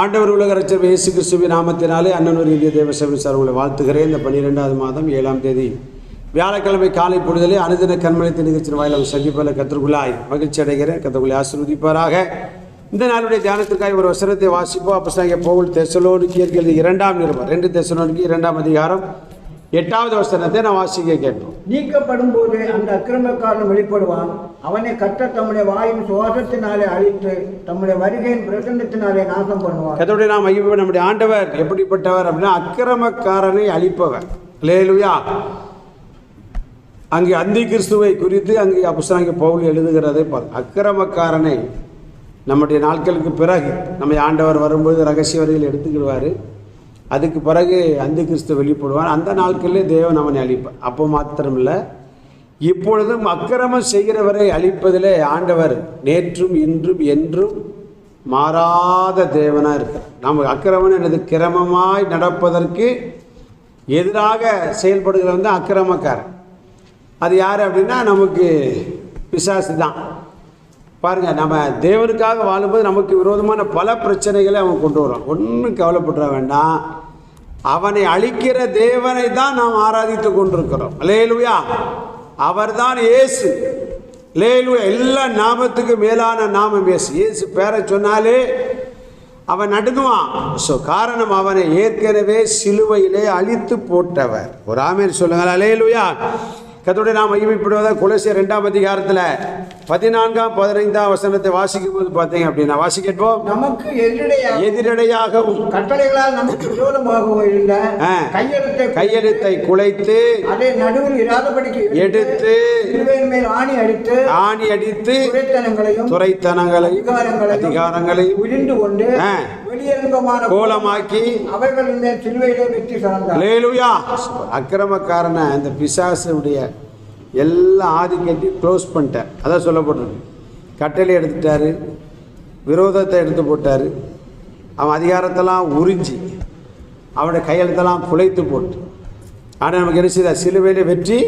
ஆண்டவர் உலக ரச்சர் இயேசு கிறிஸ்துவின் நாமத்தினாலே அண்ணனூர் இந்திய தேவ சபை சார் உங்களை வாழ்த்துகிறேன். இந்த பன்னிரெண்டாவது மாதம் ஏழாம் தேதி வியாழக்கிழமை காலை பொழுதிலே அனுதின கண்மணித்த நிகழ்ச்சியின் வாயிலாக சந்திப்பதில் கத்திற்குள்ளாய் மகிழ்ச்சி அடைகிறேன். கத்திற்குள்ளே ஆசிர்வதிப்பாராக. இந்த நாளுடைய தியானத்திற்காக ஒரு வசனத்தை வாசிப்போம். அப்போ பவுல் தெசலோனிக்கியர்கள் இரண்டாம் நிருபம் ரெண்டு தெசலோனுக்கு இரண்டாம் அதிகாரம் எட்டாவது வசனத்தை நான் வாசிக்க கேட்போம். நீக்கப்படும் போது அந்த அக்கிரமக்காரன் வெளிப்படுவான். அவனை கத்த தம்முடைய வாயின் சுவாசத்தினாலே அழித்து தம்முடைய வருகையின் பிரசன்னத்தினாலே நாசம் பண்ணுவான். கத்தோடைய நாம் ஐயோ நம்முடைய ஆண்டவர் எப்படிப்பட்டவர் அப்படின்னா அக்கிரமக்காரனை அழிப்பவர். லேலுயா அங்கே அந்தி கிறிஸ்துவை குறித்து அங்கே அப்போஸ்தலனாகிய பவுல் எழுதுகிறதை பார். அக்கிரமக்காரனை நம்முடைய நாட்களுக்கு பிறகு நம்ம ஆண்டவர் வரும்போது ரகசிய வரையில் எடுத்துக்கிடுவார். அதுக்கு பிறகு அந்த கிறிஸ்து வெளிப்படுவார். அந்த நாட்களிலே தேவன் அவனை அழிப்பார் அப்போ மாத்திரமில்லை. இப்பொழுதும் அக்கிரமம் செய்கிறவரை அழிப்பதிலே ஆண்டவர் நேற்றும் இன்றும் என்றும் மாறாத தேவனாக இருக்கிறார் நம்ம அக்கிரமன் எனது கிரமமாய் நடப்பதற்கு எதிராக செயல்படுகிறவன் தான் அக்கிரமக்காரன். அது யார் அப்படின்னா நமக்கு பிசாசு தான். பாருங்கள் நம்ம தேவனுக்காக வாழும்போது நமக்கு விரோதமான பல பிரச்சனைகளை அவன் கொண்டு வரான். ஒன்றும் கவலைப்பட்டுற வேண்டாம். அவனை அழிக்கிற தேவனை தான் நாம் ஆராதித்து கொண்டிருக்கிறோம். லேலுயா அவர்தான் ஏசு லேலுயா எல்லா நாமத்துக்கு மேலான நாமம் ஏசு இயேசு பேரை சொன்னாலே அவன் நடுங்குவான். ஸோ காரணம் அவனை ஏற்கனவே சிலுவையிலே அழித்து போட்டவர். ஒரு ஆமீர் சொல்லுங்கள். அலேலுயா கத்தோடைய நாம் மகிமைப்படுவதாக குலசிய ரெண்டாம் அதிகாரத்தில் பதினான்காம் பதினைந்தாம் வசனத்தை வாசிக்கும் போது பார்த்தீங்க அப்படின்னா வாசிக்கப்போம் நமக்கு எதிரடையாக எதிரடையாகவும் கட்டளைகளால் நமக்கு விரோதமாகவும் இருந்த. கையெழுத்தை கையெழுத்தை குலைத்து அதை நடுவில் இராதபடிக்கு எடுத்து சிலுவையின் மேல் ஆணி அடித்து ஆணி அடித்து துரைத்தனங்களையும் துறைத்தனங்களையும் அதிகாரங்களையும் அதிகாரங்களையும் உரிந்து கொண்டு. வெளியரங்கமான கோலமாக்கி அவைகளின் மேல் சிலுவையிலே வெற்றி சிறந்தார் லேலுயா அக்கிரமக்காரனை அந்த பிசாசுடைய எல்லா ஆதிக்கத்தையும் க்ளோஸ் பண்ணிட்டார் அதான் சொல்லப்பட்டிருக்கு கட்டளை எடுத்துட்டாரு. விரோதத்தை எடுத்து போட்டார். அவன் அதிகாரத்தெல்லாம் உறிஞ்சி அவனுடைய கையெழுத்தெல்லாம் குலைத்து போட்டு ஆனால் நமக்கு என்ன செய்தார்? சிலுவையில வெற்றி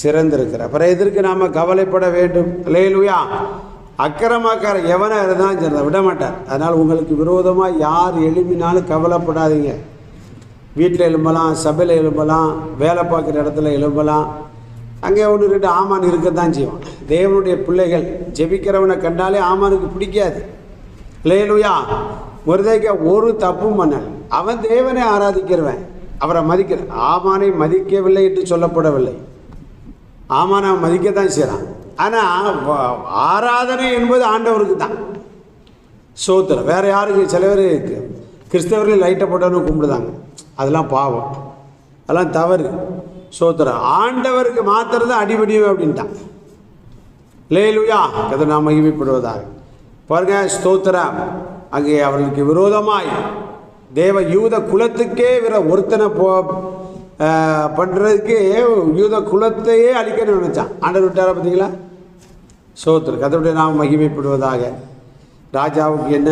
சிறந்திருக்கிறார். அப்புறம் எதற்கு நாம் கவலைப்பட வேண்டும்? லேலுயா அக்கிரமாக்கார எவனாக இருந்தாலும் சரி அதை விட மாட்டார் அதனால் உங்களுக்கு விரோதமாக யார் எழுப்பினாலும் கவலைப்படாதீங்க. வீட்டில் எழும்பலாம் சபையில் எழும்பலாம் வேலை பார்க்குற இடத்துல எழும்பலாம் அங்கே ஒன்று ரெண்டு ஆமான் இருக்கத்தான் செய்வான். தேவனுடைய பிள்ளைகள் ஜெபிக்கிறவனை கண்டாலே ஆமானுக்கு பிடிக்காது. இல்லையிலுயா முருதைக்க ஒரு தப்பும் பண்ணல். அவன் தேவனை ஆராதிக்கிறவன். அவரை மதிக்கிற ஆமானை மதிக்கவில்லை என்று சொல்லப்படவில்லை. ஆமான் அவன் மதிக்கத்தான் செய்கிறான் ஆனால் ஆராதனை என்பது ஆண்டவருக்கு தான். சோத்திரம். வேறு யாருக்கு? சில பேர் கிறிஸ்தவர்கள் லைட்டை போட்டவனு கும்பிடுதாங்க அதெல்லாம் பாவம். அதெல்லாம் தவறு. சோத்திரம். ஆண்டவருக்கு மாத்திரம் தான் அடிபடியும் அப்படின்ட்டான். லேலுயா கதை நாம் மகிமைப்படுவதாக. பாருங்க ஸ்தோத்திரம். அங்கே அவர்களுக்கு விரோதமாய் தேவ யூத குலத்துக்கே விர ஒருத்தனை போ பண்ணுறதுக்கு யூத குலத்தையே அழிக்கணும்னு நினச்சான். ஆண்டவர் விட்டாரா பார்த்தீங்களா? சோத்திர கதவுடைய நாம் மகிமைப்படுவதாக. ராஜாவுக்கு என்ன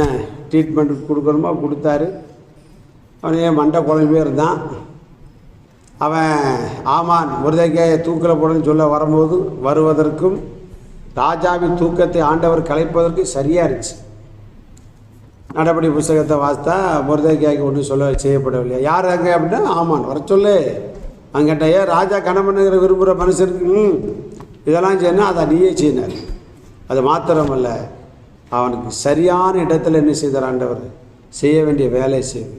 ட்ரீட்மெண்ட் கொடுக்கணுமோ கொடுத்தாரு. அவனே மண்டை குழம்பே இருந்தான். அவன் ஆமான் முருதைக்காயை தூக்கில் போடணும்னு சொல்ல வரும்போது வருவதற்கும் ராஜாவின் தூக்கத்தை ஆண்டவர் கலைப்பதற்கு சரியாக இருந்துச்சு. நடபடி புஸ்தகத்தை வாசித்தா முருதைக்காய்க்கு ஒன்றும் சொல்ல செய்யப்படவில்லை. யார் அங்கே அப்படின்னா ஆமான் வர சொல்லு. அங்கிட்ட ஏன் ராஜா கணவனுங்கிற விரும்புகிற மனுஷனுக்கு இதெல்லாம் செய்யணும் அதை நீயே செய்யினார் அது மாத்திரமல்ல அவனுக்கு சரியான இடத்துல என்ன செய்தார் ஆண்டவர்? செய்ய வேண்டிய வேலையை செய்து.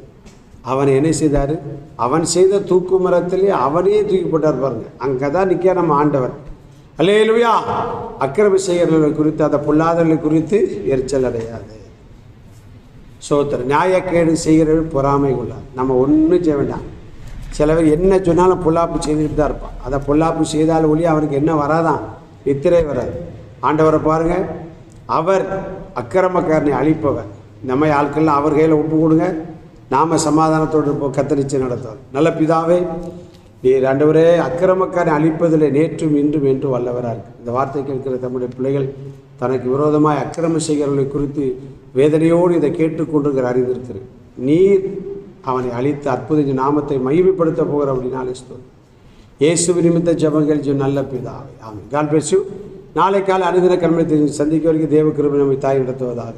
அவன் என்ன செய்தார்? அவன் செய்த தூக்கு மரத்திலே அவனே தூக்கி போட்டார் பாருங்க. அங்கே தான் நிற்க நம்ம ஆண்டவர். அல்லேலுயா! அக்கிரமி செய்கிறவர்கள் குறித்து அந்த பொல்லாதவர்களை குறித்து எரிச்சல் அடையாது. சோத்திர நியாயக்கேடு செய்கிறவர்கள் பொறாமை உள்ளார். நம்ம ஒன்றும் செய்ய வேண்டாம். சில பேர் என்ன சொன்னாலும் பொல்லாப்பு செய்துட்டு தான் இருப்பான். அதை பொல்லாப்பு செய்தால் ஒளி அவனுக்கு என்ன வராதான்? நித்திரை வராது. ஆண்டவரை பாருங்க அவர் அக்கிரமக்காரனை அழிப்பவர். நம்ம ஆட்கள்லாம் அவர் கையில் ஒப்பு கொடுங்க. நாம சமாதானத்தோடு இருப்போம் கத்தரிச்சு நடத்துவார் நல்ல பிதாவே நீர் ஆண்டவரே அக்கிரமக்காரனை அழிப்பதில் நேற்றும் இன்றும் என்று வல்லவராக இருக்கு. இந்த வார்த்தை கேட்கிற தம்முடைய பிள்ளைகள் தனக்கு விரோதமாய் அக்கிரம செய்கிறவர்களை குறித்து வேதனையோடு இதை கேட்டுக்கொண்டிருக்கிற அறிந்திருக்கிறேன் நீர் அவனை அழித்து அற்புத நாமத்தை மகிமைப்படுத்த போகிற அப்படின்னாலே ஸ்தோத்திரம். இயேசு நிமித்த ஜபங்கள் ஜி நல்ல பிதாவே. ஆமாம் கால் பேசு நாளை காலை அனுதின கர்மத்தை சந்திக்க வரைக்கும் தேவ கிருபை நம்மை தாய் நடத்துவதாக.